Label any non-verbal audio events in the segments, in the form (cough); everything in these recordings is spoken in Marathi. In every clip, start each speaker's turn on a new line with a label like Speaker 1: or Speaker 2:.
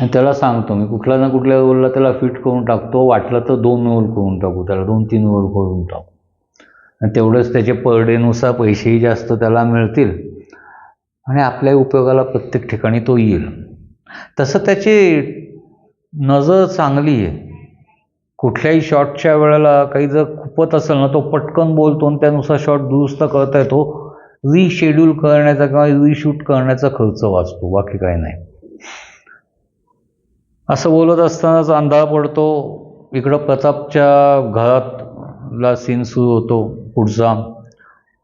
Speaker 1: आणि त्याला सांगतो मी कुठल्या ना कुठल्या रोलला त्याला फिट करून टाकतो वाटलं तर दोन रोल करून टाकू त्याला दोन तीन रोल करून टाकू. आणि तेवढंच त्याचे पर डेनुसार पैसेही जास्त त्याला मिळतील. आणि आपल्या उपयोगाला प्रत्येक ठिकाणी तो येईल. तसं त्याची नजर चांगली आहे. कुठल्याही शॉटच्या वेळेला काही जर खूपच असेल ना तो पटकन बोलतो आणि त्यानुसार शॉट दुरुस्त करता येतो. रिशेड्यूल करण्याचा किंवा रिशूट करण्याचा खर्च वाचतो बाकी काही नाही. असं बोलत असतानाच अंधार पडतो. इकडं प्रतापच्या घरातला सीन सुरू होतो पुढचा.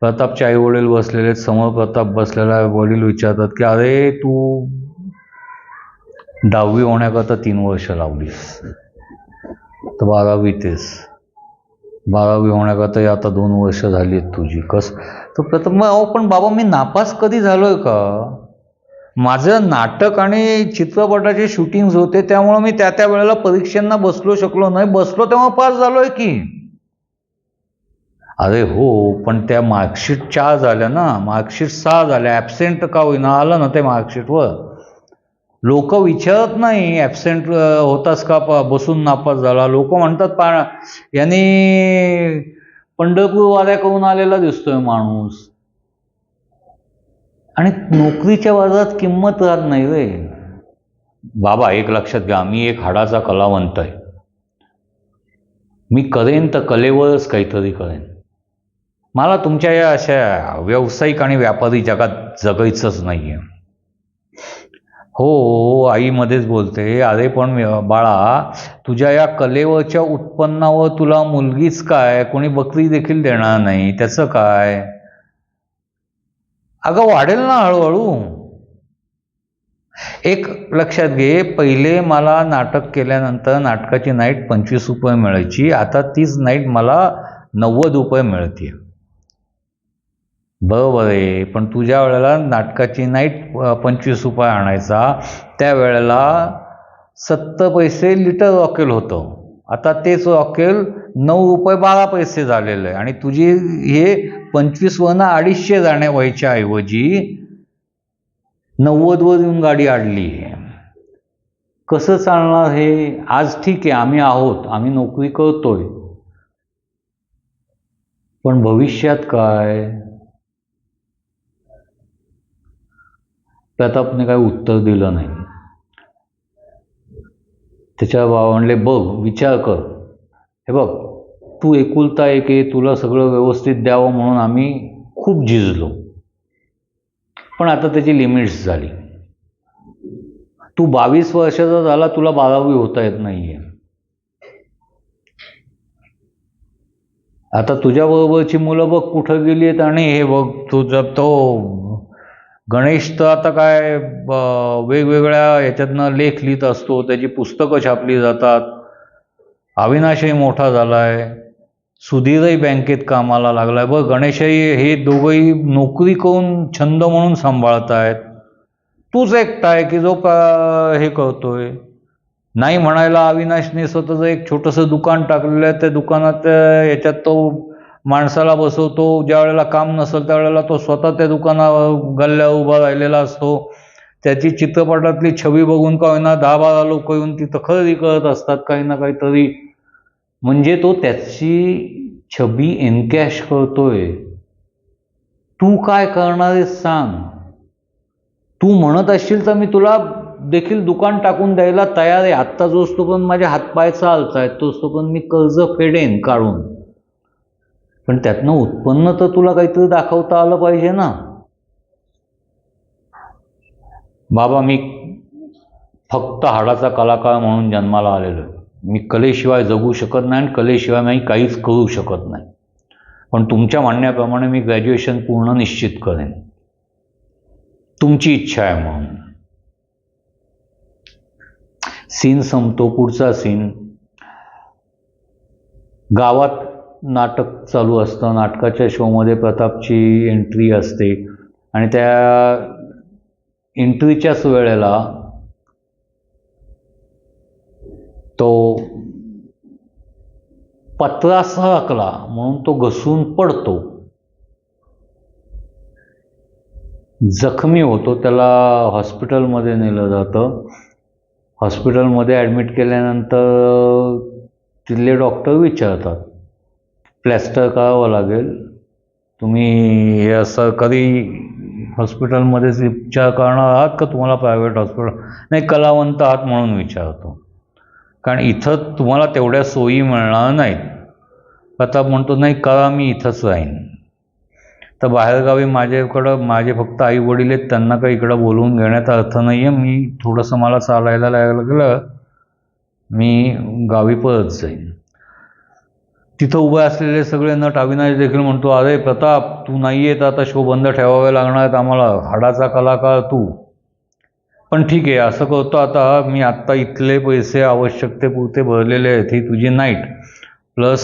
Speaker 1: प्रतापचे आई वडील बसलेले आहेत, समोर प्रताप बसलेला वडील विचारतात की अरे तू दहावी होण्याकरता तीन वर्ष लावलीस. तर बारावी तेच. बारावी होण्याकरता आता दोन वर्ष झाली आहेत तुझी. कस? तर प्रथम मग अहो पण बाबा मी नापास कधी झालोय का? माझं नाटक आणि चित्रपटाचे शूटिंग्स होते त्यामुळं मी त्या त्या वेळेला परीक्षांना बसलो शकलो नाही. बसलो तेव्हा पास झालोय की. अरे हो पण त्या मार्कशीट चार झाल्या ना. मार्कशीट सहा झाल्या. ॲबसेंट का होईना आलं ना ते मार्कशीटवर. लोक विचारत नाही ॲबसेंट होतास का बसून नापास झाला. लोक म्हणतात पा याने पंढरपूर आलेला दिसतोय माणूस. आणि नोकरीच्या बाजारात किंमत राहत नाही रे. बाबा एक लक्षात घ्या मी एक हाडाचा कलावंत आहे. मी करेन तर कलेवरच काहीतरी करेन. मला तुमच्या या अशा व्यावसायिक आणि व्यापारी जगात जगायचंच नाही आहे हो, हो आईमध्येच बोलते. अरे पण बाळा तुझ्या या कलेवरच्या उत्पन्नावर तुला मुलगीच काय? कोणी बकरी देखील देणार नाही. त्याचं काय? अगं वाढेल ना हळूहळू. एक लक्षात घे पहिले मला नाटक केल्यानंतर नाटकाची नाईट पंचवीस रुपये मिळायची आता तीच नाईट मला नव्वद रुपये मिळते बरोबर आहे पण तुझ्या वेळेला नाटकाची नाईट पंचवीस रुपये आणायचा त्यावेळेला सत्तर पैसे लिटर रॉकेल होतं. आता तेच रॉकेल नऊ रुपये बारा पैसे झालेलं आहे. आणि तुझी हे पंचवीस पंचवीसवरनं अडीचशे जाण्या व्हायच्या ऐवजी नव्वदवर येऊन गाडी आडली आहे. कसं चालणार हे? आज ठीक आहे आम्ही आहोत आम्ही नोकरी करतोय. पण भविष्यात काय? प्रतापने काय उत्तर दिलं नाही. त्याच्या बाबा बघ विचार कर. हे बघ तू एकुलता एक आहे तुला सगळं व्यवस्थित द्यावं म्हणून आम्ही खूप झिजलो. पण आता त्याची लिमिट्स झाली. तू बावीस वर्षाचा झाला तुला बारावी होता येत नाही आहे आता तुझ्याबरोबरची मुलं बघ कुठं गेली आहेत आणि हे बघ तुझा तो गणेश तर आता काय वेगवेगळ्या याच्यातनं लेख लिहित असतो त्याची पुस्तकं छापली जातात. अविनाशही मोठा झाला आहे सुधीरही बँकेत कामाला लागला आहे बघ गणेशही हे दोघंही नोकरी करून छंद म्हणून सांभाळत आहेत. तूच एकटा आहे की जो का हे करतोय? नाही म्हणायला अविनाशने स्वतःचं एक छोटंसं दुकान टाकलेलं आहे. त्या दुकानात याच्यात तो माणसाला बसवतो. ज्या वेळेला काम नसेल त्यावेळेला तो स्वतः त्या दुकानावर गल्ल्यावर उभा राहिलेला असतो. त्याची चित्रपटातली छवी बघून का होईना दहा बारा लोक येऊन तिथं खरेदी करत असतात. काही ना काहीतरी म्हणजे तो त्याची छबी एनकॅश करतोय. तू काय करणार आहेस सांग. तू म्हणत असशील तर मी तुला देखील दुकान टाकून द्यायला तयार आहे. आत्ता जो तो पण माझ्या हातपाय चालत आहेत तोच तो पण मी कर्ज फेडेन काढून. पण त्यातनं उत्पन्न तर तुला काहीतरी दाखवता आलं पाहिजे ना. बाबा मी फक्त हाडाचा कलाकार म्हणून जन्माला आलेलो आहे. मी कलेशिवाय जगू शकत नाही आणि कलेशिवाय मी काहीच करू शकत नाही. पण तुमच्या म्हणण्याप्रमाणे मी ग्रॅज्युएशन पूर्ण निश्चित करेन. तुमची इच्छा आहे म्हणून. सीन संपतो पुढचा सीन गावात नाटक चालू असतं. नाटकाच्या शोमध्ये प्रतापची एंट्री असते. आणि त्या एंट्रीच्याच वेळेला तो पत्रासह अकला म्हणून तो घसरून पडतो. जखमी होतो त्याला हॉस्पिटलमध्ये नेलं जातं. हॉस्पिटलमध्ये ॲडमिट केल्यानंतर तिथले डॉक्टर विचारतात प्लॅस्टर करावं लागेल? तुम्ही या असं कधी हॉस्पिटलमध्येच उपचार करणार आहात का? तुम्हाला प्रायव्हेट हॉस्पिटल नाही कलावंत आहात म्हणून विचारतो. कारण इथं तुम्हाला तेवढ्या सोयी मिळणार नाहीत. प्रताप म्हणतो नाही करा मी इथंच राहीन. तर बाहेरगावी माझ्याकडं माझे फक्त आई वडील आहेत त्यांना काही इकडं बोलवून घेण्यात अर्थ नाही आहे मी थोडंसं मला चालायला लागलं मी गावी परत जाईन. तिथं उभे असलेले सगळे नट अविनाश देखील म्हणतो अरे प्रताप तू नाही येत आता शो बंद ठेवावे लागणार आहेत आम्हाला. हाडाचा कलाकार तू. पण ठीक आहे असं करतो आता मी आत्ता इथले पैसे आवश्यकतेपुरते भरलेले आहेत ही तुझी नाईट. प्लस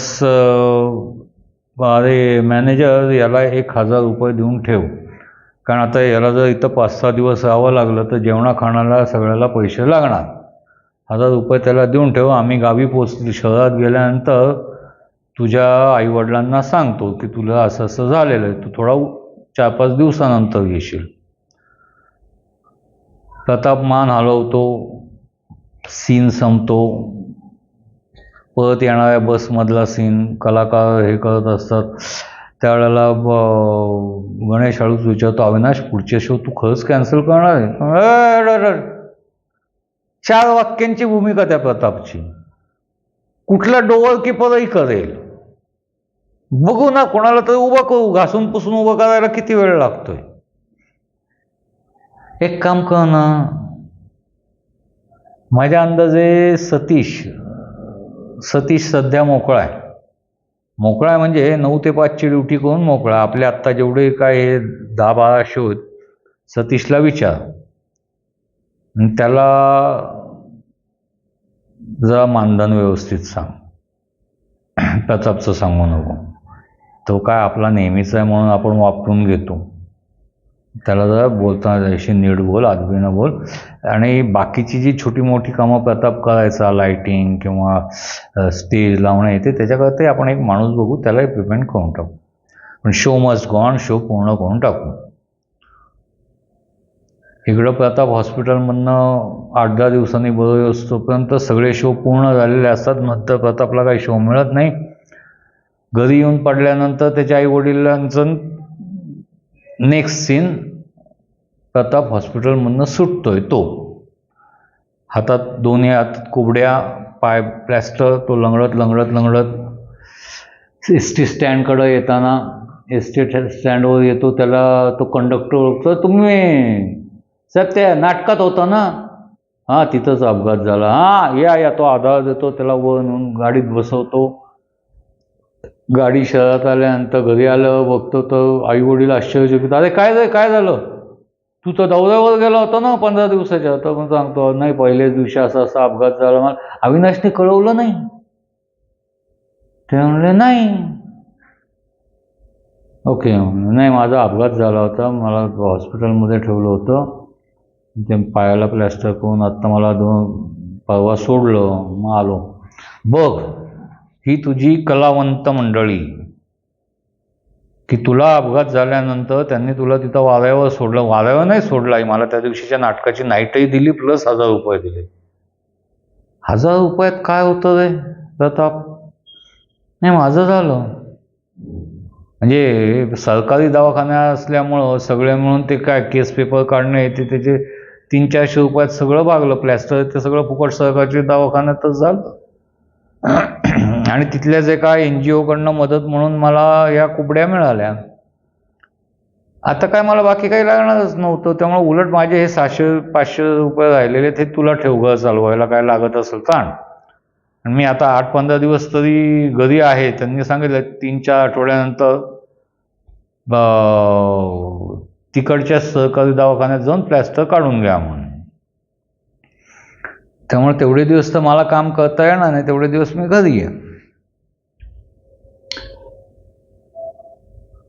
Speaker 1: अरे मॅनेजर याला एक हजार रुपये देऊन ठेव. कारण आता याला जर इथं पाच सहा दिवस राहावं लागलं तर जेवणा खाण्याला सगळ्याला पैसे लागणार. हजार रुपये त्याला देऊन ठेव. आम्ही गावी पोचली शहरात गेल्यानंतर तुझ्या आईवडिलांना सांगतो की तुला असं असं झालेलं आहे तू थोडा चार पाच दिवसानंतर येशील. प्रताप मान हलवतो सीन संपतो. परत येणाऱ्या बसमधला सीन कलाकार हे करत असतात. त्यावेळेला ब- गणेश हळूच विचारतो अविनाश पुढचे शो तू खरंच कॅन्सल करणार आहे? चार वाक्यांची भूमिका त्या प्रतापची. कुठला डोअर किपरही करेल? बघू ना कोणाला तरी उभं करू घासून पुसून उभं करायला किती वेळ लागतोय? एक काम कर ना. माझ्या अंदाजे सतीश सतीश सध्या मोकळा आहे. मोकळा आहे म्हणजे नऊ ते पाचची ड्युटी करून मोकळा. आपले आत्ता जेवढे काय हे दहा बारा शो आहेत सतीशला विचार. त्याला जरा मानधन व्यवस्थित सांग. (clears throat) प्रतापचं सांगू नको. तो काय आपला नेहमीचा आहे म्हणून आपण वापरून घेतो. त्याला जरा बोलताना त्याशी नीट बोल आदबीनं बोल. आणि बाकीची जी छोटी मोठी कामं प्रताप करायचा लायटिंग किंवा स्टेज लावणं येते त्याच्याकरता आपण एक माणूस बघू त्यालाही पेमेंट करून टाकू. पण शो मस्ट गॉन शो पूर्ण करून टाकू. इकडं प्रताप हॉस्पिटलमधनं आठ दहा दिवसांनी बरोबर असतोपर्यंत सगळे शो पूर्ण झालेले असतात नंतर प्रतापला काही शो मिळत नाही. घरी येऊन पडल्यानंतर त्याच्या आई वडिलांचं नेक्स्ट सीन प्रताप हॉस्पिटलमधनं सुटतोय तो. हातात दोन्ही हातात कुबड्या पाय प्लॅस्टर तो लंगडत लंगडत लंगडत. एस टी स्टँडकडं येताना एस टी स्टँडवर येतो त्याला तो कंडक्टर ओळखतो तुम्ही साहेब त्या नाटकात होता ना? हां तिथंच अपघात झाला. हां या या. तो आधार देतो त्याला वर नेऊन गाडीत बसवतो. गाडी शहरात आल्यानंतर घरी आलं बघतो तर आई वडील आश्चर्यचकित अरे काय झालं काय झालं? तू तर दौऱ्यावर गेला होता ना पंधरा दिवसाच्या. तर पण सांगतो नाही पहिल्याच दिवशी असा असा अपघात झाला मला अविनाशने कळवलं नाही. ते म्हणले नाही. ओके. नाही माझा अपघात झाला होता मला हॉस्पिटलमध्ये ठेवलं होतं. ते पायाला प्लॅस्टर करून आत्ता मला दोन परवा सोडलं मग आलो. बघ ही तुझी कलावंत मंडळी. की तुला अपघात झाल्यानंतर त्यांनी तुला तिथं वाऱ्यावर सोडलं. वाऱ्यावर नाही सोडलं मला. त्या दिवशीच्या नाटकाची नाईटही दिली प्लस हजार रुपये दिले. हजार रुपयात काय होतं रे प्रताप? नाही माझं झालं. म्हणजे सरकारी दवाखाना असल्यामुळं सगळे मिळून ते काय केस पेपर काढणे ते त्याचे तीन चारशे रुपयात सगळं भागलं प्लॅस्टर ते सगळं फुकट सरकारच्या दवाखान्यातच झालं. आणि तिथल्या जे एन जी ओकडनं मदत म्हणून मला या कुबड्या मिळाल्या. आता काय मला बाकी काही लागणारच नव्हतं. त्यामुळे उलट माझे हे सहाशे पाचशे रुपये राहिलेले ते तुला ठेव घर चालवायला काय लागत असेल ताण आणि. मी आता आठ पंधरा दिवस तरी घरी आहे. त्यांनी सांगितलं तीन चार आठवड्यानंतर तिकडच्या सहकारी दवाखान्यात जाऊन प्लॅस्टर काढून घ्या म्हणून. त्यामुळे तेवढे दिवस तर मला काम करता येणार नाही. तेवढे दिवस मी घरी आहे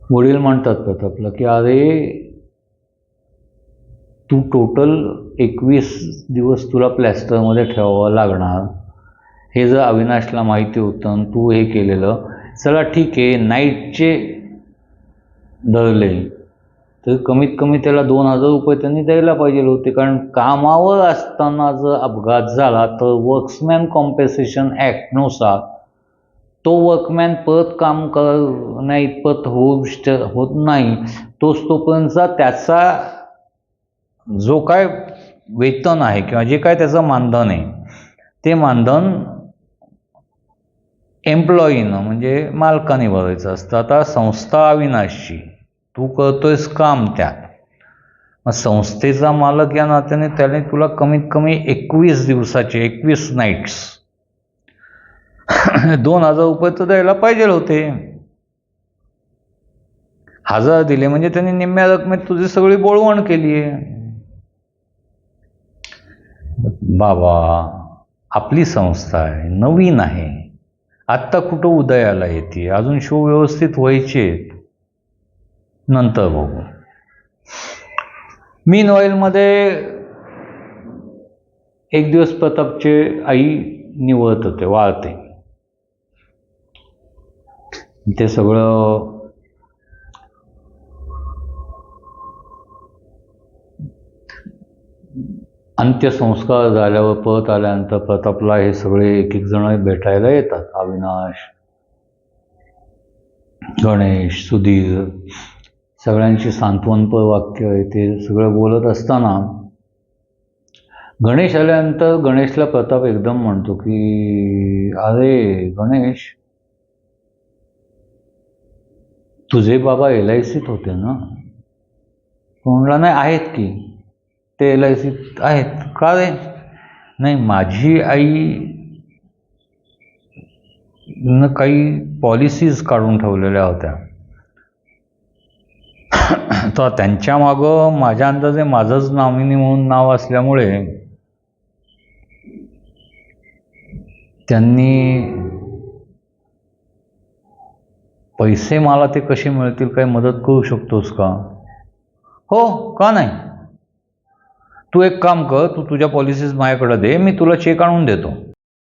Speaker 1: वडील म्हणतात प्रतापला की अरे तू टोटल एकवीस दिवस तुला प्लॅस्टरमध्ये ठेवावं लागणार. हे जर अविनाशला माहिती होतं आणि तू हे केलेलं चला ठीक आहे नाईटचे धरले. तर कमीत कमी त्याला दोन हजार रुपये त्यांनी द्यायला पाहिजे होते. कारण कामावर असताना जर अपघात झाला तर वर्क्समॅन कॉम्पेन्सेशन ॲक्टनुसार तो वर्कमॅन परत काम करण्या इतपत होऊ होत नाही. तोच तोपर्यंतचा त्याचा जो काय वेतन आहे किंवा जे काय त्याचं मानधन आहे ते मानधन एम्प्लॉईनं म्हणजे मालकाने भरायचं असतं. आता संस्था अविनाशची तू करतोयस काम त्यात. मग संस्थेचा मालक या नात्याने त्याने तुला कमीत कमी एकवीस दिवसाचे एकवीस नाईट्स (coughs) दोन हजार रुपये तर द्यायला पाहिजे होते. हजार दिले म्हणजे त्यांनी निम्म्या रकमेत तुझी सगळी बोळवण केली आहे. बाबा आपली संस्था आहे नवीन आहे. आत्ता कुठं उदयाला येते? अजून शो व्यवस्थित व्हायचे नंतर बघू. मीन ऑइलमध्ये एक दिवस प्रतापचे आई निवळत होते वाळते. ते सगळं अंत्यसंस्कार झाल्यावर परत आल्यानंतर प्रतापला हे सगळे एक एक जण भेटायला येतात. अविनाश गणेश सुधीर सगळ्यांची सांत्वनपर वाक्य आहे ते सगळं बोलत असताना गणेश आल्यानंतर गणेशला प्रताप एकदम म्हणतो की अरे गणेश तुझे बाबा एल आय सीत होते ना? तो म्हणला नाही आहेत की. ते एल आय सीत आहेत. का रे? नाही माझी आई न काही पॉलिसीज काढून ठेवलेल्या होत्या. (clears throat) तर त्यांच्या मागं माझ्या अंदाजे माझंच नामिनी म्हणून नाव असल्यामुळे त्यांनी पैसे मला ते कसे मिळतील काही मदत करू शकतोस का? हो का नाही? तू एक काम कर तू तुझ्या पॉलिसीज माझ्याकडं दे मी तुला चेक आणून देतो.